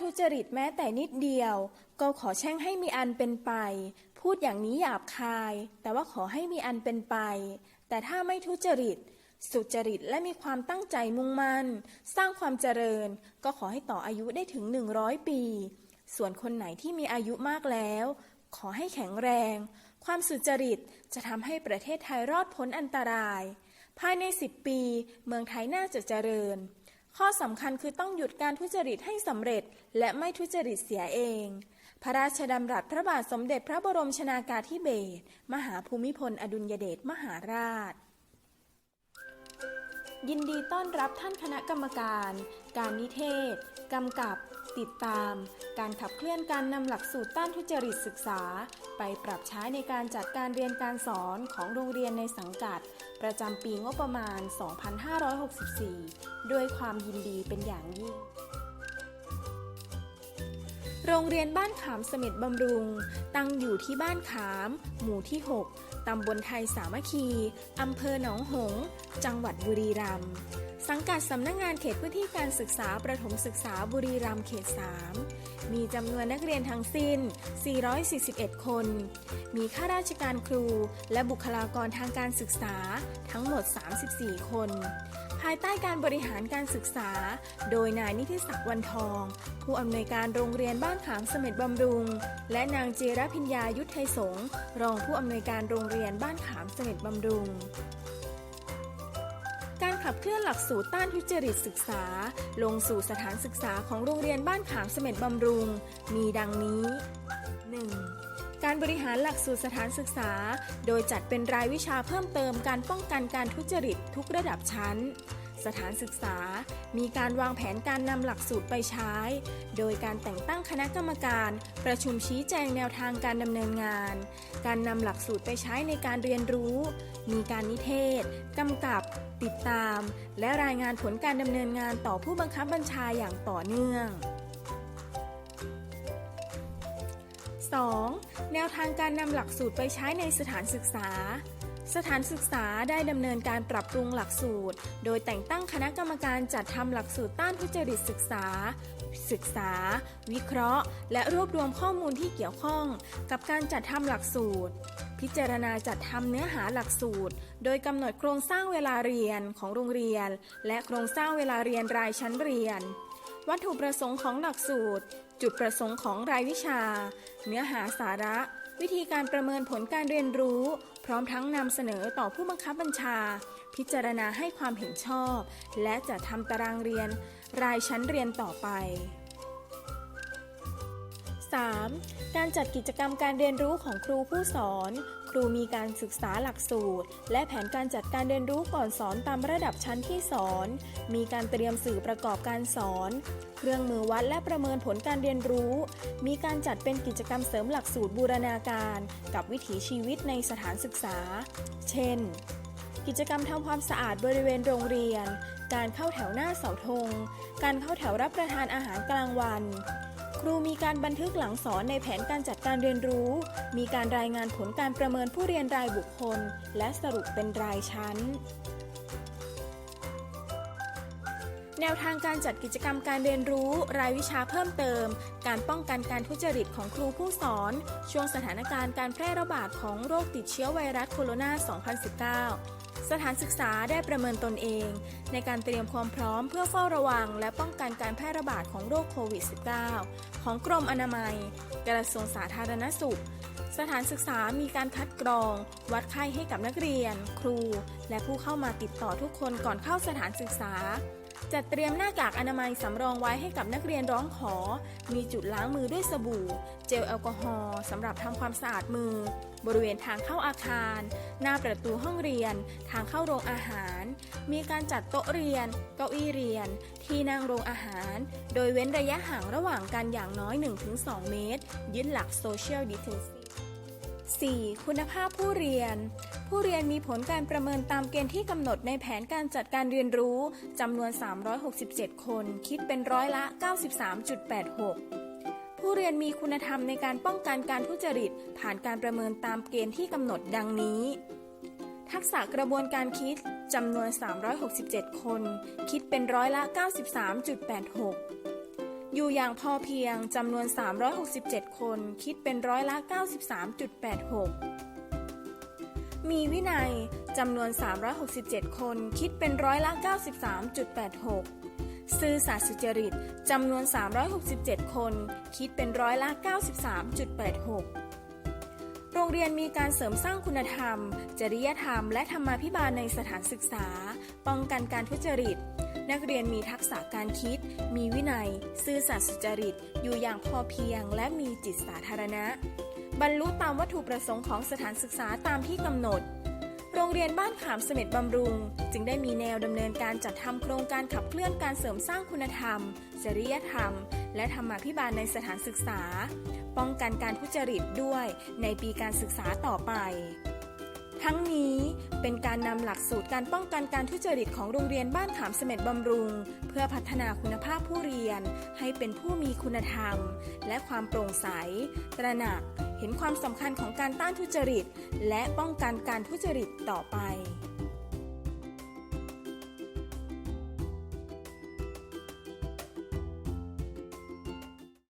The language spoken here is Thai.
ทุจริตแม้แต่นิดเดียว ก็ขอแช่งให้มีอันเป็นไป พูดอย่างนี้หยาบคาย แต่ว่าขอให้มีอันเป็นไป แต่ถ้าไม่ทุจริต สุจริตและมีความตั้งใจมุ่งมั่น สร้างความเจริญ ก็ขอให้ต่ออายุได้ถึง100ปี ส่วนคนไหนที่มีอายุมากแล้ว ขอให้แข็งแรง ความสุจริตจะทำให้ประเทศไทยรอดพ้นอันตราย ภายใน10ปี เมืองไทยน่าจะเจริญ ข้อสำคัญคือต้องหยุดการทุจริตให้สำเร็จ และไม่ทุจริตเสียเอง พระราชดำรัสพระบาทสมเด็จพระบรมชนากาธิเบศรมหาภูมิพลอดุลยเดชมหาราช ยินดีต้อนรับท่านคณะกรรมการ การนิเทศ กำกับ ติดตาม การขับเคลื่อนการนำหลักสูตรต้านทุจริตศึกษา ไปปรับใช้ในการจัดการเรียนการสอนของโรงเรียนในสังกัด ประจำปีงบประมาณ 2564 ด้วยความยินดีเป็นอย่างยิ่งโรงเรียนบ้านขามเสม็ดบำรุง ตั้งอยู่ที่บ้านขาม หมู่ที่ 6 ตำบลไทยสามัคคี อำเภอหนองหงส์จังหวัดบุรีรัมย์ สังกัดสำนักงงานเขตพื้นที่การศึกษาประถมศึกษาบุรีรัมย์เขต 3 มีจำนวนนักเรียนทั้งสิ้น 441 คน มีข้าราชการครู และบุคลากรทางการศึกษาทั้งหมด 34 คน ภายใต้การบริหารการศึกษา โดยนายนิติศักดิ์วันทอง ผู้อำนวยการโรงเรียนบ้านขามเสม็ดบำรุง และนางเจรพิญญายุทธไทยสงรองผู้อำนวยการโรงเรียนบ้านขามเสม็ดบำรุง การขับเคลื่อนหลักสูตรต้านทุจริตศึกษา ลงสู่สถานศึกษาของโรงเรียนบ้านขามเสม็ดบำรุง มีดังนี้ 1. การบริหารหลักสูตรสถานศึกษา โดยจัดเป็นรายวิชาเพิ่มเติมการป้องกันการทุจริตทุกระดับชั้น สถานศึกษา มีการวางแผนการนำหลักสูตรไปใช้ โดยการแต่งตั้งคณะกรรมการ ประชุมชี้แจงแนวทางการดำเนินงาน การนำหลักสูตรไปใช้ในการเรียนรู้ มีการนิเทศกำกับ ติดตาม และรายงานผลการดำเนินงานต่อผู้บังคับบัญชาอย่างต่อเนื่อง 2. แนวทางการนำหลักสูตรไปใช้ในสถานศึกษา สถานศึกษาได้ดำเนินการปรับปรุงหลักสูตร โดยแต่งตั้งคณะกรรมการจัดทำหลักสูตรต้านทุจริตศึกษา ศึกษา วิเคราะห์ และรวบรวมข้อมูลที่เกี่ยวข้อง กับการจัดทำหลักสูตร พิจารณาจัดทำเนื้อหาหลักสูตร โดยกำหนดโครงสร้างเวลาเรียนของโรงเรียน และโครงสร้างเวลาเรียนรายชั้นเรียน วัตถุประสงค์ของหลักสูตร จุดประสงค์ของรายวิชา เนื้อหาสาระวิธีการประเมินผลการเรียนรู้ ร้อมทั้งนำเสนอต่อผู้บังคับบัญชา พิจารณาให้ความเห็นชอบ และจะทำตารางเรียน รายชั้นเรียนต่อไป 3. การจัดกิจกรรมการเรียนรู้ของครูผู้สอน ครูมีการศึกษาหลักสูตร และแผนการจัดการเรียนรู้ก่อนสอนตามระดับชั้นที่สอน มีการเตรียมสื่อประกอบการสอน เครื่องมือวัดและประเมินผลการเรียนรู้ มีการจัดเป็นกิจกรรมเสริมหลักสูตรบูรณาการ กับวิถีชีวิตในสถานศึกษา เช่น กิจกรรมทำความสะอาดบริเวณโรงเรียน การเข้าแถวหน้าเสาธง การเข้าแถวรับประทานอาหารกลางวัน ครูมีการบันทึกหลังสอนในแผนการจัดการเรียนรู้ มีการรายงานผลการประเมินผู้เรียนรายบุคคล และสรุปเป็นรายชั้น แนวทางการจัดกิจกรรมการเรียนรู้ รายวิชาเพิ่มเติม การป้องกันการทุจริตของครูผู้สอน ช่วงสถานการณ์การแพร่ระบาดของโรคติดเชื้อไวรัสโคโรนา 2019 สถานศึกษาได้ประเมินตนเอง ในการเตรียมความพร้อมเพื่อเฝ้าระวัง และป้องกันการแพร่ระบาดของโรคโควิด -19 ของกรมอนามัย กระทรวงสาธารณสุขสถานศึกษามีการคัดกรอง วัดไข้ให้กับนักเรียน ครู และผู้เข้ามาติดต่อทุกคนก่อนเข้าสถานศึกษา จัดเตรียมหน้ากากอนามัยสำรองไว้ให้กับนักเรียนร้องขอ มีจุดล้างมือด้วยสบู่ เจลแอลกอฮอล์สำหรับทำความสะอาดมือ บริเวณทางเข้าอาคาร หน้าประตูห้องเรียน ทางเข้าโรงอาหาร มีการจัดโต๊ะเรียน เก้าอี้เรียน ที่นั่งโรงอาหาร โดยเว้นระยะห่างระหว่างกันอย่างน้อย 1-2 เมตร ยึดหลัก Social Distancing 4. คุณภาพผู้เรียน ผู้เรียนมีผลการประเมินตามเกณฑ์ที่กำหนดในแผนการจัดการเรียนรู้จำนวน 367 คน คิดเป็นร้อยละ 93.86 ผู้เรียนมีคุณธรรมในการป้องกันการทุจริต ผ่านการประเมินตามเกณฑ์ที่กำหนดดังนี้ ทักษะกระบวนการคิดจำนวน 367 คน คิดเป็นร้อยละ 93.86 อยู่อย่างพอเพียงจำนวน 367 คนคิดเป็นร้อยละ 93.86 มีวินัยจำนวน 367 คนคิดเป็นร้อยละ 93.86 ซื่อสัตย์สุจริตจำนวน 367 คนคิดเป็นร้อยละ 93.86 โรงเรียนมีการเสริมสร้างคุณธรรม จริยธรรม และธรรมาภิบาลในสถานศึกษา ป้องกันการทุจริต นักเรียนมีทักษะการคิด มีวินัย ซื่อสัตย์สุจริต อยู่อย่างพอเพียง และมีจิตสาธารณะ บรรลุตามวัตถุประสงค์ของสถานศึกษาตามที่กำหนด โรงเรียนบ้านขามเสม็ดบำรุง จึงได้มีแนวดำเนินการจัดทำโครงการขับเคลื่อนการเสริมสร้างคุณธรรม จริยธรรม และธรรมาภิบาลในสถานศึกษา ป้องกันการทุจริตด้วยในปีการศึกษาต่อไป ทั้งนี้เป็นการนำหลักสูตรการป้องกันการทุจริตของโรงเรียนบ้านขามเสม็ดบำรุง เพื่อพัฒนาคุณภาพผู้เรียน ให้เป็นผู้มีคุณธรรม และความโปร่งใส ตระหนัก เห็นความสำคัญของการต้านทุจริต และป้องกันการทุจริตต่อไป